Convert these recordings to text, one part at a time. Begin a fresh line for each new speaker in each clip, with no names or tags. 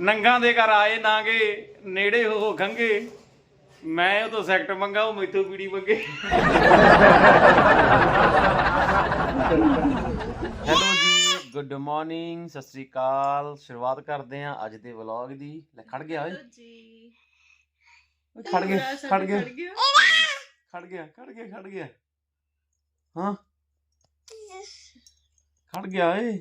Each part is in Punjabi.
ਨੰਗਾ ਦੇ ਘਰ ਆਏ ਨਾਗੇ ਨੇੜੇ ਹੋ ਖੰਗੇ। ਮੈਂ ਉਹ ਤੋਂ ਸੈਕਟ ਮੰਗਾ ਉਹ ਮੈਥੋਂ ਪੀੜੀ ਮੰਗੇ। ਹੈਲੋ ਜੀ ਗੁੱਡ ਮਾਰਨਿੰਗ ਸਤਿ ਸ੍ਰੀ ਅਕਾਲ। ਸ਼ੁਰੂਆਤ ਕਰਦੇ ਹਾਂ ਅੱਜ ਦੇ ਵਲੌਗ ਦੀ। ਲੈ ਖੜ ਗਿਆ ਓਏ।
ਜੀ।
ਓਏ, ਖੜ ਗਿਆ ਖੜ ਗਿਆ।
ਖੜ ਗਿਆ।
ਖੜ ਗਿਆ ਖੜ ਗਿਆ ਖੜ ਗਿਆ। ਹਾਂ। ਖੜ ਗਿਆ ਏ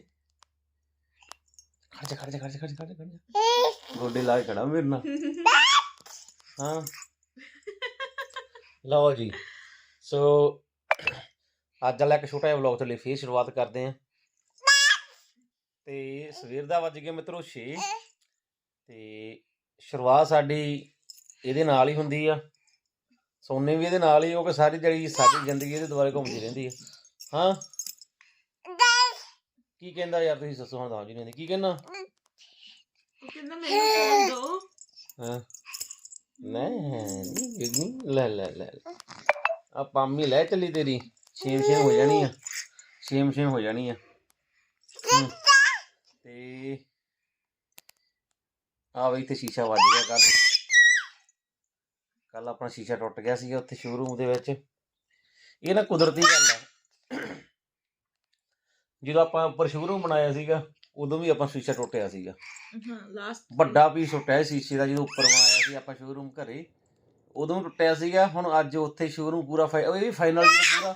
ਖੜ ਜਾ ਖੜ ਜਾ ਖੜ ਜਾ ਖੜ ਜਾ ਖੜ ਜਾ, ਖੜ ਜਾ। ਗੋਡੇ ਲਾ ਕੇ ਖੜਾ ਮੇਰੇ ਨਾਲ। ਹਾਂ। ਲਓ ਜੀ। ਸੋ ਅੱਜ ਵਾਲਾ ਇੱਕ ਛੋਟਾ ਜਿਹਾ ਵਲੌਗ ਤੋਂ ਲਈ ਫੇਰ ਸ਼ੁਰੂਆਤ ਕਰਦੇ ਹਾਂ। ਤੇ ਸਵੇਰ ਦਾ ਵੱਜ ਗਿਆ ਮਿੱਤਰੋ 6 ਤੇ ਸ਼ੁਰੂਆਤ ਸਾਡੀ ਇਹਦੇ ਨਾਲ ਹੀ ਹੁੰਦੀ ਆ। ਸੋਨੇ ਵੀ ਇਹਦੇ ਨਾਲ ਹੀ ਉਹ ਕਿ ਸਾਰੀ ਜਿਹੜੀ ਸਾਡੀ ਜ਼ਿੰਦਗੀ ਇਹਦੇ ਦੁਆਲੇ ਘੁੰਮਦੀ ਰਹਿੰਦੀ ਆ। ਹਾਂ। ਕੀ ਕਹਿੰਦਾ ਯਾਰ ਤੁਸੀਂ ਸੱਸੋ ਹੁਣ ਸਮਝ ਨਹੀਂ ਆਉਂਦੀ ਕੀ ਕਹਿੰਦਾ?
ਉਹ ਕਹਿੰਦਾ ਮੈਨੂੰ ਫੋਨ ਦੋ।
ਹਾਂ? ਨਹੀਂ ਨਹੀਂ ਲੈ ਲੈ ਲੈ। ਆ ਪਾਮੀ ਲੈ ਚੱਲੀ ਤੇਰੀ ਛੇਮ ਛੇਮ ਹੋ ਜਾਣੀ ਆ ਛੇਮ ਛੇਮ ਹੋ ਜਾਣੀ ਆ। ਹਮ। ਤੇ ਆ ਬਈ ਤੇ ਸ਼ੀਸ਼ਾ ਵੱਜ ਗਿਆ ਕੱਲ ਕੱਲ ਆਪਣਾ ਸ਼ੀਸ਼ਾ ਟੁੱਟ ਗਿਆ ਸੀਗਾ ਉੱਥੇ ਸ਼ੋਰੂਮ ਦੇ ਵਿੱਚ। ਇਹ ਨਾ ਕੁਦਰਤੀ ਗੱਲ ਆ। ਜਦੋਂ ਆਪਾਂ ਉੱਪਰ ਸ਼ੋਰੂਮ ਬਣਾਇਆ ਸੀਗਾ ਉਦੋਂ ਵੀ ਆਪਾਂ ਸ਼ੀਸ਼ਾ ਟੁੱਟਿਆ ਸੀਗਾ।
ਹਾਂ ਲਾਸਟ
ਵੱਡਾ ਪੀਸ ਟੁੱਟਿਆ ਸੀ ਸ਼ੀਸ਼ੇ ਦਾ ਜਦੋਂ ਉੱਪਰ ਬਣਾਇਆ ਸੀ ਆਪਾਂ ਸ਼ੋਰੂਮ ਘਰੇ। ਉਦੋਂ ਟੁੱਟਿਆ ਸੀਗਾ ਹੁਣ ਅੱਜ ਉੱਥੇ ਸ਼ੋਰੂਮ ਪੂਰਾ ਫਾਈ- ਉਹ ਇਹ ਵੀ ਫਾਈਨਲ ਪੂਰਾ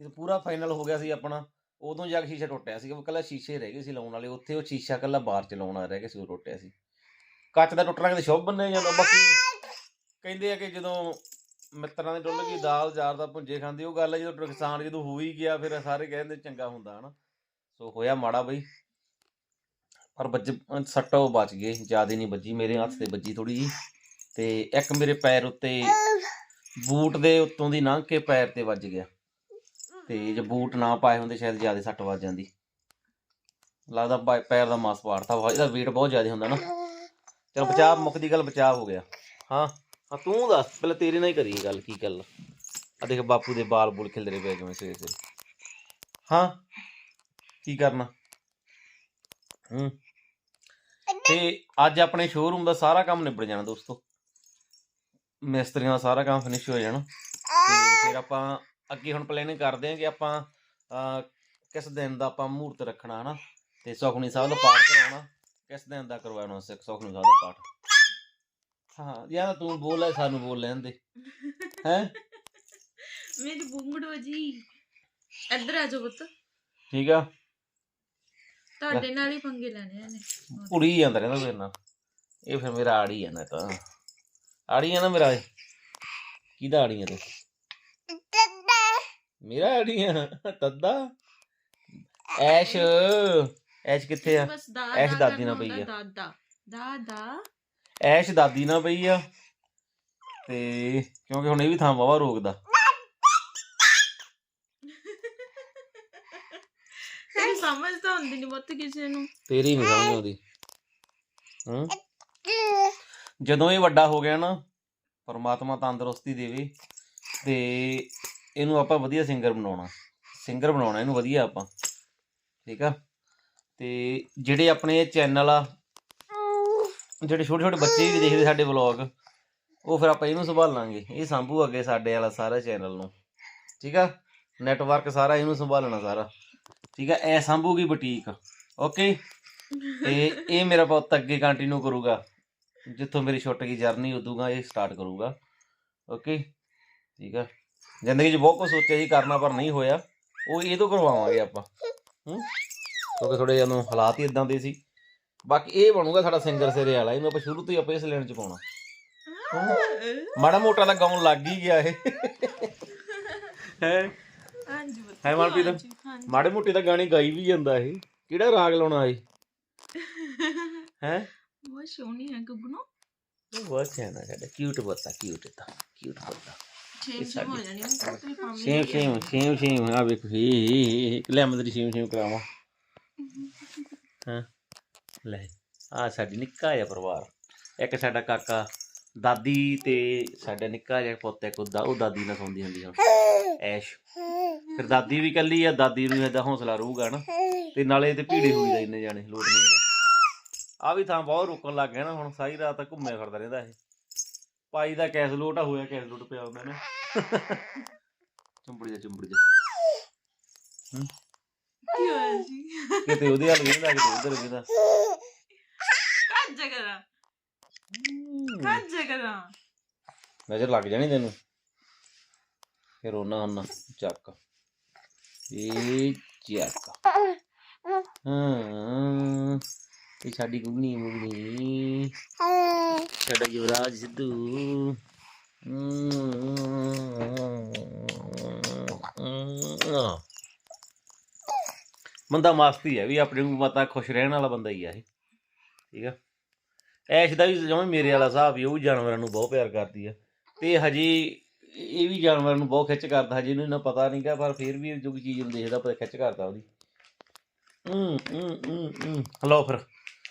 ਜਦੋਂ ਪੂਰਾ ਫਾਈਨਲ ਹੋ ਗਿਆ ਸੀ ਆਪਣਾ। ਉਦੋਂ ਜਾ ਕੇ ਸ਼ੀਸ਼ਾ ਟੁੱਟਿਆ ਸੀਗਾ ਕੱਲਾ ਸ਼ੀਸ਼ੇ ਰਹਿ ਗਏ ਸੀ ਲਾਉਣ ਵਾਲੇ। ਉੱਥੇ ਉਹ ਸ਼ੀਸ਼ਾ ਕੱਲਾ ਬਾਹਰ ਚ ਲਾਉਣਾ ਰਹਿ ਗਿਆ ਸੀ ਉਹ ਟੁੱਟਿਆ ਸੀ। ਕੱਚ ਦਾ ਟੁੱਟਣਾ ਕਿਤੇ ਸ਼ੁਭ ਬੰਨੇ ਜਾਂਦਾ ਬਾਕੀ ਕਹਿੰਦੇ ਆ ਕਿ ਜਦੋਂ ਮਿੱਤਰਾਂ ਦੇ ਡੁੱਲ ਗਈ ਦਾਲ ਜਾਰ ਦਾ ਭੁੰਜੇ ਖਾਂਦੇ ਉਹ ਗੱਲ ਹੈ ਜਦੋਂ ਨੁਕਸਾਨ ਜਦੋਂ ਹੋ ਹੀ ਗਿਆ ਫਿਰ ਸਾਰੇ ਕਹਿੰਦੇ ਚੰਗਾ ਹੁੰਦਾ ਹਨਾ। ਸੋ ਹੋਇਆ ਮਾੜਾ ਬਈ। ਪਰ ਬੱਜ, ਸੱਟਾ ਉਹ ਬਚ ਗਏ ਜ਼ਿਆਦਾ ਨਹੀਂ ਵੱਜੀ, ਮੇਰੇ ਹੱਥ ਤੇ ਵੱਜੀ ਥੋੜੀ ਜੀ ਤੇ ਇੱਕ ਮੇਰੇ ਪੈਰ ਉੱਤੇ ਬੂਟ ਦੇ ਉੱਤੋਂ ਦੀ ਲੰਘ ਕੇ ਪੈਰ ਤੇ ਵੱਜ ਗਿਆ। ਤੇ ਜੇ ਬੂਟ ਨਾ ਪਾਏ ਹੁੰਦੇ, ਸ਼ਾਇਦ ਜ਼ਿਆਦਾ ਸੱਟ ਵੱਜ ਜਾਂਦੀ। ਲੱਗਦਾ ਪੈਰ ਦਾ ਮਾਸ ਪਾੜਤਾ ਵਾ ਇਹਦਾ weight ਬਹੁਤ ਜ਼ਿਆਦਾ ਹੁੰਦਾ ਨਾ। ਚਲ ਬਚਾਅ ਮੁੱਕਦੀ ਗੱਲ ਬਚਾਅ ਹੋ ਗਿਆ। ਹਾਂ ਹਾਂ, ਤੂੰ ਦੱਸ, ਪਹਿਲਾਂ ਤੇਰੇ ਨਾਲ ਹੀ ਕਰੀਏ ਗੱਲ, ਕੀ ਗੱਲ? ਆ ਦੇਖ ਬਾਪੂ ਦੇ ਬਾਲ ਬੁਲ ਖਿਲਰੇ ਪਏ ਕਿਵੇਂ ਸਵੇਰੇ ਸਵੇਰੇ ਹਾਂ। ਕੀ ਕਰਨਾ? ਹੂੰ। ਤੇ ਅੱਜ ਆਪਣੇ ਸ਼ੋਰੂਮ ਦਾ ਸਾਰਾ ਕੰਮ ਨਿਬੜ ਜਾਣਾ ਦੋਸਤੋ। ਮਿਸਤਰੀਆਂ ਦਾ ਸਾਰਾ ਕੰਮ ਫਿਨਿਸ਼ ਹੋ ਜਾਣਾ। ਤੇ ਫਿਰ ਆਪਾਂ ਅੱਗੇ ਹੁਣ ਪਲੈਨਿੰਗ ਕਰਦੇ ਹਾਂ ਕਿ ਆਪਾਂ ਕਿਸ ਦਿਨ ਦਾ ਆਪਾਂ ਮਹੂਰਤ ਰੱਖਣਾ ਹਨਾ? ਤੇ ਸੁਖਮਨੀ ਸਾਹਿਬ ਦਾ ਪਾਠ ਕਰਾਉਣਾ। ਕਿਸ ਦਿਨ ਦਾ ਕਰਵਾਉਣਾ ਸਿੱਖ ਸੁਖਮਨੀ ਸਾਹਿਬ ਦਾ ਪਾਠ। ਹਾਂ ਜਾਂ ਤਾਂ ਬੋਲ ਲੈ ਸਾਨੂੰ ਬੋਲ ਲੈਣ ਦੇ। ਹੈ?
ਮੇਰੀ ਬੁੰਗੜੋ ਜੀ। ਇੱਧਰ ਆ ਜਾਓ ਪੁੱਤ।
ਠੀਕ ਆ?
ਤੁਹਾਡੇ ਨਾਲ ਹੀ ਪੰਗੇ ਲੈਣੇ ਆ ਨੇ
ਕੁੜੀ ਜਾਂਦਾ ਰਹਿੰਦਾ ਮੇਰੇ ਨਾਲ। ਇਹ ਫਿਰ ਮੇਰਾ ਆੜੀ ਆ ਨਾ ਤਾਂ। ਆੜੀ ਆ ਨਾ ਮੇਰਾ ਇਹ। ਕਿਹਦਾ ਆੜੀ ਆ ਤੂੰ? ਮੇਰਾ ਆੜੀ ਆ। ਤੱਦਾ। ਐਸ਼। ਐਸ਼ ਕਿੱਥੇ ਆ?
ਬਸ ਦਾ
ਐਸ਼ ਦਾਦੀ ਨਾਲ ਪਈ ਆ।
ਦਾਦਾ ਦਾਦਾ
ਐਸ਼ ਦਾਦੀ ਨਾਲ ਪਈ ਆ। ਤੇ ਕਿਉਂਕਿ ਹੁਣ ਇਹ ਵੀ ਥਾਂ ਵਾਵਾ ਰੋਕਦਾ
ਤੇਰੀ ਸਮਝ ਤਾਂ ਹੁੰਦੀ ਨਹੀਂ ਪੁੱਤ ਕਿਸੇ ਨੂੰ।
ਤੇਰੀ ਨਹੀਂ ਸਮਝ ਆਉਂਦੀ। ਹੂੰ? ਜਦੋਂ ਇਹ ਵੱਡਾ ਹੋ ਗਿਆ ਨਾ ਪਰਮਾਤਮਾ ਤੰਦਰੁਸਤੀ ਦੇਵੇ ਤੇ ਇਹਨੂੰ ਆਪਾਂ ਵਧੀਆ ਸਿੰਗਰ ਬਣਾਉਣਾ। ਸਿੰਗਰ ਬਣਾਉਣਾ ਇਹਨੂੰ ਵਧੀਆ ਆਪਾਂ। ਠੀਕ ਆ? ਤੇ ਜਿਹੜੇ ਆਪਣੇ ਇਹ ਚੈਨਲ ਆ ਜਿਹੜੇ ਛੋਟੇ ਛੋਟੇ ਬੱਚੇ ਵੀ ਦੇਖਦੇ ਸਾਡੇ ਵਲੌਗ ਉਹ ਫਿਰ ਆਪਾਂ ਇਹਨੂੰ ਸੰਭਾਲਾਂਗੇ ਇਹ ਸੰਭੂ ਅੱਗੇ ਸਾਡੇ ਵਾਲਾ ਸਾਰਾ ਚੈਨਲ ਨੂੰ। ਠੀਕ ਆ? ਨੈਟਵਰਕ ਸਾਰਾ ਇਹਨੂੰ ਸੰਭਾਲਣਾ ਸਾਰਾ। ਠੀਕ ਆ ਐ ਸੰਭੂਗੀ ਬੁਟੀਕ ਓਕੇ ਤੇ ਇਹ ਮੇਰਾ ਪੁੱਤ ਅੱਗੇ ਕੰਟੀਨਿਊ ਕਰੂਗਾ, ਜਿੱਥੋਂ ਮੇਰੀ ਛੁੱਟ ਗਈ ਜਰਨੀ ਉਦੋਂਗਾ ਇਹ ਸਟਾਰਟ ਕਰੂਗਾ ਓਕੇ ਠੀਕ ਆ, ਜ਼ਿੰਦਗੀ 'ਚ ਬਹੁਤ ਕੁਝ ਸੋਚਿਆ ਸੀ, ਕਰਨਾ ਪਰ ਨਹੀਂ ਹੋਇਆ, ਉਹ ਇਹ ਤੋਂ ਕਰਵਾਵਾਂਗੇ ਆਪਾਂ, ਹੂੰ? ਕਿਉਂਕਿ ਥੋੜੇ ਜਿਹਾ ਹਾਲਾਤ ਹੀ ਇਦਾਂ ਦੇ ਸੀ। ਬਾਕੀ ਇਹ ਬਣੂਗਾ ਸਾਡਾ ਸਿੰਗਰ ਸਿਰੇ ਵਾਲਾ, ਇਹਨੂੰ ਆਪਾਂ ਸ਼ੁਰੂ ਤੋਂ ਹੀ ਆਪਾਂ ਇਸ ਲੈਣ 'ਚ ਪਾਉਣਾ। ਮਾੜਾ ਮੋਟਾ ਤਾਂ ਗਾਉਣ ਲੱਗ ਹੀ ਗਿਆ ਇਹ। ਹੈ?
ਹਾਂਜੀ ਪੁੱਤ।
ਹੈ ਮਨਪ੍ਰੀਤ?
ਹਾਂਜੀ।
ਮਾੜੇ ਮੋਟੇ ਤਾਂ ਗਾਣੇ ਗਾਈ ਵੀ ਜਾਂਦਾ ਇਹ। ਕਿਹੜਾ ਰਾਗ ਲਾਉਣਾ ਇਹ? ਹੈ?
ਬਹੁਤ ਸੋਹਣੀ ਹੈ ਗੁੱਗਨੋ।
ਬਹੁਤ ਸਿਆਣਾ ਸਾਡਾ। ਕਿਊਟ ਬੱਤਾ ਕਿਊਟ ਤਾਂ। ਕਿਊਟ ਬੱਤਾ
ਛੇਮ ਛੇਮ ਹੋ ਜਾਣੀ
ਆ ਵੇਖੋ ਹੀ ਲੈ ਮੈਂ ਤੇਰੀ ਸੇਮ ਸੇਮ ਕਰਾਵਾਂ। ਹਾਂ? ਲੈ ਆ ਸਾਡੀ ਨਿੱਕਾ ਜਿਹਾ ਪਰਿਵਾਰ। ਇੱਕ ਸਾਡਾ ਕਾਕਾ ਦਾਦੀ ਤੇ ਸਾਡਾ ਨਿੱਕਾ ਜਿਹਾ ਪੁੱਤ ਇੱਕ ਉਹਦਾ ਉਹ ਦਾਦੀ ਨਾਲ ਸੌਂਦੀ ਹੁੰਦੀ ਹੁਣ ਐਸ਼। ਫਿਰ ਦਾਦੀ ਵੀ ਕੱਲੀ ਆ ਦਾਦੀ ਨੂੰ ਇਹਦਾ ਹੌਸਲਾ ਰਹੂਗਾ ਨਾ। ਤੇ ਨਾਲੇ ਤੇ ਭੀੜੇ ਹੋਈ ਦਾ ਇੰਨੇ ਜਾਣੇ ਲੋੜ ਨਹੀਂ ਹੈਗਾ। ਆ ਵੀ ਥਾਂ ਬਹੁਤ ਰੁਕਣ ਲੱਗ ਗਿਆ ਨਾ ਹੁਣ ਸਾਰੀ ਰਾਤ ਤੱਕ ਘੁੰਮਿਆ ਫਿਰਦਾ ਰਹਿੰਦਾ ਇਹ। ਪਾਈ ਦਾ ਕੈਸ ਲੋਟ ਹੋਇਆ ਕੈਸ ਲੋਟ ਪਿਆ ਹੁੰਦਾ ਨੇ। ਚੁੰਬੜ ਜਾ ਚੁੰਬੜ ਜਾ।
ਕੀ ਹੋਇਆ ਸੀ
ਕਿਤੇ ਉਹਦੇ ਹਾਲ ਵੇਂਦਾ ਕਿਤੇ ਉਧਰ ਵੇਂਦਾ
ਕੱਜ ਕਰਾਂ ਕੱਜ ਕਰਾਂ
ਨਜ਼ਰ ਲੱਗ ਜਾਣੀ ਤੈਨੂੰ। ਫਿਰ ਉਹਨਾਂ ਉਹਨਾਂ ਚੱਕ। ਇਹ ਚੱਕ। ਹਾਂ। ਇਹ ਸਾਡੀ ਗੁੰਨੀ ਮੁੰਨੀ ਸਾਡਾ ਯੁਵਰਾਜ ਸਿੱਧੂ। ਬੰਦਾ ਮਸਤੀ ਹੈ ਵੀ ਆਪਣੇ ਨੂੰ ਪਤਾ ਖੁਸ਼ ਰਹਿਣ ਵਾਲਾ ਬੰਦਾ ਹੀ ਆ ਇਹ। ਠੀਕ ਆ? ਐਸ਼ ਦਾ ਵੀ ਜਿਵੇਂ ਮੇਰੇ ਵਾਲਾ ਹਿਸਾਬ ਹੀ ਉਹ ਵੀ ਜਾਨਵਰਾਂ ਨੂੰ ਬਹੁਤ ਪਿਆਰ ਕਰਦੀ ਆ। ਤੇ ਹਜੇ ਇਹ ਵੀ ਜਾਨਵਰਾਂ ਨੂੰ ਬਹੁਤ ਖਿੱਚ ਕਰਦਾ, ਹਜੇ ਇਹਨੂੰ ਇਹਨਾਂ ਪਤਾ ਨਹੀਂਗਾ ਪਰ ਫਿਰ ਵੀ ਜੋ ਕੋਈ ਚੀਜ਼ ਨੂੰ ਦੇਖਦਾ ਪਤਾ ਖਿੱਚ ਕਰਦਾ ਉਹਦੀ। ਹੂੰ ਹੂੰ ਹੂੰ ਹਲੋ ਫਿਰ,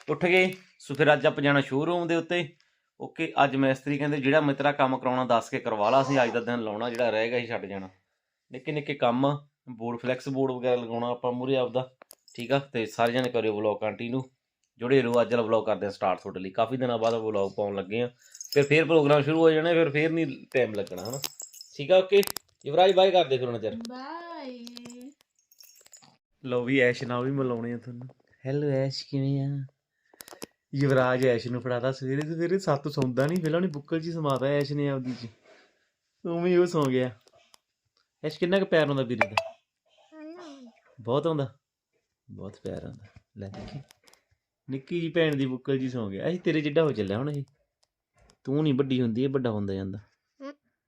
ਉੱਠ ਗਏ। ਸੋ ਫਿਰ ਅੱਜ ਆਪਾਂ ਜਾਣਾ ਸ਼ੋਰੂਮ ਦੇ ਉੱਤੇ। ਓਕੇ, ਅੱਜ ਮਿਸਤਰੀ ਕਹਿੰਦੇ, ਜਿਹੜਾ ਮੈਂ ਤੇਰਾ ਕੰਮ ਕਰਾਉਣਾ, ਦੱਸ ਕੇ ਕਰਵਾ ਲਾ, ਅਸੀਂ ਅੱਜ ਦਾ ਦਿਨ ਲਾਉਣਾ, ਜਿਹੜਾ ਰਹਿ ਗਿਆ ਹੀ ਛੱਡ ਜਾਣਾ। ਨਿੱਕੇ ਨਿੱਕੇ ਕੰਮ ਬੋਰਡ ਫਲੈਕਸ ਬੋਰਡ ਵਗੈਰਾ ਲਗਾਉਣਾ ਆਪਾਂ ਮੂਰੇ ਆਪਦਾ, ਠੀਕ ਆ? ਤੇ ਸਾਰੇ ਜਣੇ ਕਰਿਓ ਵਲੌਗ ਕੰਟੀਨਿਊ ਜੁੜੇ ਰਹੋ। ਅੱਜ ਵਾਲਾ ਵਲੌਗ ਕਰਦੇ ਆ ਸਟਾਰਟ ਤੁਹਾਡੇ ਲਈ। ਕਾਫੀ ਦਿਨਾਂ ਬਾਅਦ ਵਲੌਗ ਪਾਉਣ ਲੱਗੇ ਆ ਫਿਰ ਫੇਰ ਪ੍ਰੋਗਰਾਮ ਸ਼ੁਰੂ ਹੋ ਜਾਣੇ ਫਿਰ ਫੇਰ ਨਹੀਂ ਟਾਈਮ ਲੱਗਣਾ ਹਨਾ? ਠੀਕ ਆ ਓਕੇ ਯੁਵਰਾਜ ਬਾਈ ਕਰਦੇ ਫਿਰ ਉਹਨਾਂ ਚਿਰ
ਬਾਏ
ਲੋ ਵੀ ਐਸ਼ ਨਾਲ ਵੀ ਮਿਲਾਉਣੇ ਆ ਤੁਹਾਨੂੰ। ਹੈਲੋ ਐਸ਼ ਕਿਵੇਂ ਆ? ਯੁਵਰਾਜ ਐਸ਼ ਨੂੰ ਫੜਾਤਾ ਸਵੇਰੇ ਸਵੇਰੇ ਸੱਤ ਸੌਂਦਾ ਨਹੀਂ ਪਹਿਲਾਂ ਨਹੀਂ ਬੁੱਕਲ ਜੀ ਸਮਾਤਾ ਐਸ਼ ਨੇ ਆਪਦੀ ਚ। ਉਵੇਂ ਹੀ ਉਹ ਸੌਂ ਗਿਆ। ਐਸ਼ ਕਿੰਨਾ ਕੁ ਪਿਆਰ ਹੁੰਦਾ ਵੀਰੇ ਦਾ? ਬਹੁਤ ਹੁੰਦਾ ਬਹੁਤ ਪਿਆਰ ਹੁੰਦਾ ਲੈ ਦੇਖੀ। ਨਿੱਕੀ ਜੀ ਭੈਣ ਦੀ ਬੁੱਕਲ ਜੀ ਸੌਂ ਗਿਆ। ਐਸ਼ ਤੇਰੇ ਜਿੱਡਾ ਹੋ ਚੱਲਿਆ ਹੁਣ ਇਹ। ਤੂੰ ਨਹੀਂ ਵੱਡੀ ਹੁੰਦੀ ਇਹ ਵੱਡਾ ਹੁੰਦਾ ਜਾਂਦਾ।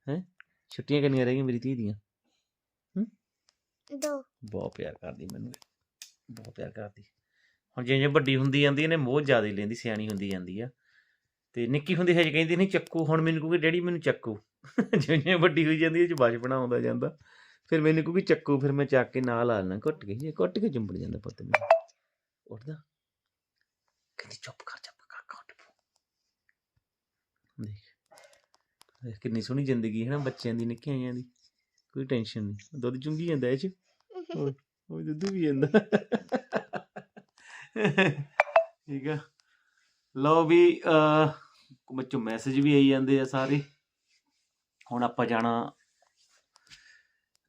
ਹੈ। ਛੁੱਟੀਆਂ ਕਿੰਨੀਆਂ ਰਹਿ ਗਈਆਂ ਮੇਰੀ ਧੀ ਦੀਆਂ?
ਦੋ।
ਬਹੁਤ ਪਿਆਰ ਕਰਦੀ ਮੈਨੂੰ। ਬਹੁਤ ਪਿਆਰ ਕਰਦੀ। ਹੁਣ ਜਿਵੇਂ ਜਿਵੇਂ ਵੱਡੀ ਹੁੰਦੀ ਜਾਂਦੀ ਇਹਨੇ ਮੋਹ ਜ਼ਿਆਦਾ ਹੀ ਲੈਂਦੀ ਸਿਆਣੀ ਹੁੰਦੀ ਜਾਂਦੀ ਆ। ਤੇ ਨਿੱਕੀ ਹੁੰਦੀ ਹਜੇ ਕਹਿੰਦੀ ਨਹੀਂ ਚੱਕੂ ਹੁਣ ਮੈਨੂੰ ਕਹੂਗੀ ਡੈਡੀ ਮੈਨੂੰ ਚੱਕੂ। ਜਿਵੇਂ ਜਿਵੇਂ ਵੱਡੀ ਹੋਈ ਜਾਂਦੀ ਇਹ ਚ ਬਚਪਨਾ ਆਉਂਦਾ ਜਾਂਦਾ। ਫਿਰ ਮੈਨੂੰ ਕਹੂਗੀ ਚੱਕੂ। ਫਿਰ ਮੈਂ ਚੱਕ ਕੇ ਨਾਲ ਆ ਲੈਣਾ ਘੁੱਟ ਕੇ। ਜੇ ਘੁੱਟ ਕੇ ਚੁੰਬੜ ਜਾਂਦਾ ਪੁੱਤ ਮੇਰਾ ਉੱਠਦਾ। ਕਹਿੰਦੀ ਚੁੱਪ ਕਰ ਚੁੱਪ ਕਰ ਘੁੱਟ ਪੋ ਦੇਖ। ਕਿੰਨੀ ਸੋਹਣੀ ਜ਼ਿੰਦਗੀ ਹੈ ਨਾ ਬੱਚਿਆਂ ਦੀ, ਨਿੱਕੀਆਂ ਜਿਹੀਆਂ ਦੀ। ਕੋਈ ਟੈਨਸ਼ਨ ਨਹੀਂ। ਦੁੱਧ ਚੁੰਗੀ ਜਾਂਦਾ ਇਹ ਚ। ਉਹ ਦੁੱਧ ਵੀ ਜਾਂਦਾ। ਠੀਕ ਆ। ਲਓ ਵੀ ਅ ਬੱਚੋ ਮੈਸੇਜ ਵੀ ਆਈ ਜਾਂਦੇ ਆ ਸਾਰੇ। ਹੁਣ ਆਪਾਂ ਜਾਣਾ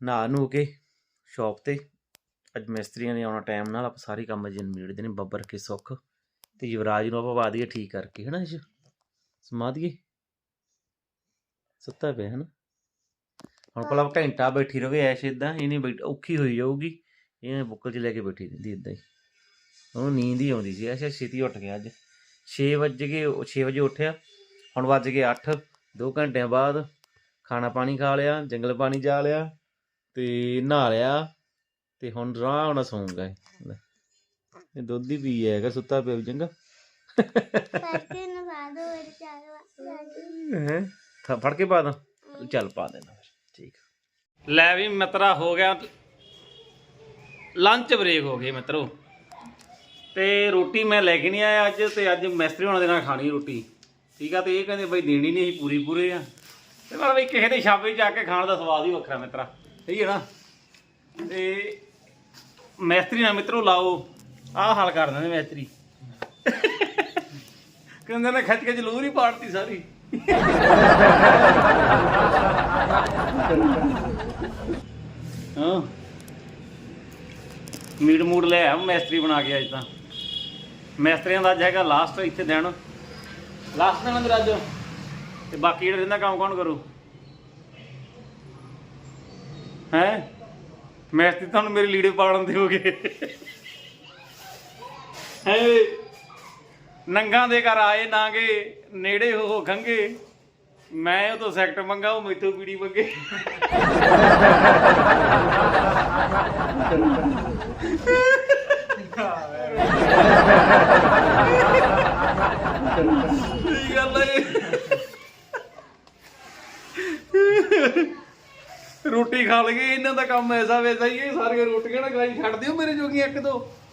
ਨਹਾ ਨੂੰ ਕੇ ਸ਼ਾਪ ਤੇ। ਅੱਜ ਮਿਸਤਰੀਆਂ ਨੇ ਆਉਣਾ ਟਾਈਮ ਨਾਲ, ਆਪਾਂ ਸਾਰੇ ਕੰਮ ਅਜੇ ਮਿਲਦੇ ਨੇ, ਬੱਬਰ ਕੇ ਸੁੱਖ। ਤੇ ਯੁਵਰਾਜ ਨੂੰ ਆਪਾਂ ਦਈਏ ਠੀਕ ਕਰਕੇ ਹਨਾ ਇਸ ਸਮਾ ਦਈਏ। ਸੁੱਤਾ ਪਿਆ ਹਨਾ? ਹੁਣ ਕੋਲ ਘੰਟਾ ਬੈਠੀ ਰਵੇ ਐਸ਼ ਇਦਾਂ ਇਹਨੇ ਬੈਠ ਔਖੀ ਹੋਈ ਜਾਊਗੀ। ਇਹਨੇ ਬੁੱਕਲ 'ਚ ਲੈ ਕੇ ਬੈਠੀ ਰਹਿੰਦੀ ਇਦਾਂ ਹੀ। ਉਹਨੂੰ ਨੀਂਦ ਹੀ ਆਉਂਦੀ ਸੀ ਐਸ਼ ਛੇਤੀ ਉੱਠ ਗਿਆ ਅੱਜ। 6 ਵਜੇ ਕੇ 6 ਵਜੇ ਉੱਠਿਆ। ਹੁਣ ਵੱਜ ਗਏ 8 2 ਘੰਟਿਆਂ ਬਾਅਦ ਖਾਣਾ ਪਾਣੀ ਖਾ ਲਿਆ ਜੰਗਲ ਪਾਣੀ ਜਾ ਲਿਆ ਤੇ ਨਹਾ ਲਿਆ ਤੇ ਹੁਣ ਆਰਾਮ ਨਾਲ ਸੌਂਗਾ ਇਹ ਦੁੱਧ ਹੀ ਪੀ ਹੈਗਾ ਸੁੱਤਾ ਪਿਆ ਵੀ ਚੰਗਾ।
ਕਰਕੇ ਨਵਾ ਦੋ ਮੇਰੇ ਚਾਰ
ਹੈ? ਫੜ ਕੇ ਪਾ ਦਾਂ? ਚੱਲ ਪਾ ਦੇਣਾ ਫਿਰ ਠੀਕ। ਲੈ ਵੀ ਮਿੱਤਰਾ ਹੋ ਗਿਆ ਲੰਚ ਬ੍ਰੇਕ ਹੋ ਗਈ ਮਿੱਤਰੋ। ਤੇ ਰੋਟੀ ਮੈਂ ਲੈ ਕੇ ਨਹੀਂ ਆਇਆ ਅੱਜ ਤੇ ਅੱਜ ਮਿਸਤਰੀ ਹੋਣਾ ਦੇ ਨਾਲ ਖਾਣੀ ਰੋਟੀ। ਠੀਕ ਆ ਤੇ ਇਹ ਕਹਿੰਦੇ ਬਈ ਦੇਣੀ ਨਹੀਂ ਅਸੀਂ ਪੂਰੀ ਪੂਰੇ ਆ। ਤੇ ਪਰ ਬਈ ਕਿਸੇ ਦੇ ਛਾਪੇ ਜਾ ਕੇ ਖਾਣ ਦਾ ਸਵਾਦ ਹੀ ਵੱਖਰਾ ਮਿੱਤਰਾ। ਸਹੀ ਹੈ ਨਾ? ਤੇ ਮਿਸਤਰੀ ਨਾਲ ਮਿੱਤਰੋ ਲਾਓ। ਆਹ ਹਾਲ ਕਰ ਦਿੰਦੇ ਮਿਸਤਰੀ ਕਹਿੰਦੇ ਨੇ ਖੱਚ ਕੇ ਜਲੂਰ ਹੀ ਪਾੜਤੀ ਸਾਰੀ। ਹਾਂ। ਮੀਟ ਮੂਡ ਲੈ ਆ ਮੈਸਤਰੀ ਬਣਾ ਕੇ ਅੱਜ ਤਾਂ। ਮੈਸਤਰੀਆਂ ਦਾ ਅੱਜ ਹੈਗਾ ਲਾਸਟ ਇੱਥੇ ਦਿਨ। ਲਾਸਟ ਦਿਨ ਅੰਦਰ ਅੱਜ। ਤੇ ਬਾਕੀ ਜਿਹੜਾ ਰਹਿੰਦਾ ਕੰਮ ਕੌਣ ਕਰੂ? ਹੈ? ਮੈਸਤਰੀ ਤੁਹਾਨੂੰ ਮੇਰੇ ਲੀੜੇ ਪਾੜਨ ਦੇ ਹੋਗੇ ਹੈ। ਨੰਗਾ ਦੇ ਘਰ ਆਏ ਨਾਗੇ, ਨੇੜੇ ਹੋ ਖੰਗੇ। ਮੈਂ ਉਹ ਤੋਂ ਸੈਕਟ ਮੰਗਾ, ਉਹ ਮੈਥੋਂ ਪੀੜੀ ਮੰਗੇ। ਸਹੀ ਗੱਲ ਹੈ ਰੋਟੀ ਖਾ ਲਗੇ ਇਹਨਾਂ ਦਾ ਕੰਮ ਐਸਾ ਵੈਸਾ ਹੀ ਹੈ, ਸਾਰੀਆਂ ਰੋਟੀਆਂ ਨਾ ਖਾਈ ਛੱਡ ਦਿਓ ਮੇਰੇ ਜੋਗੀ ਇੱਕ ਦੋ।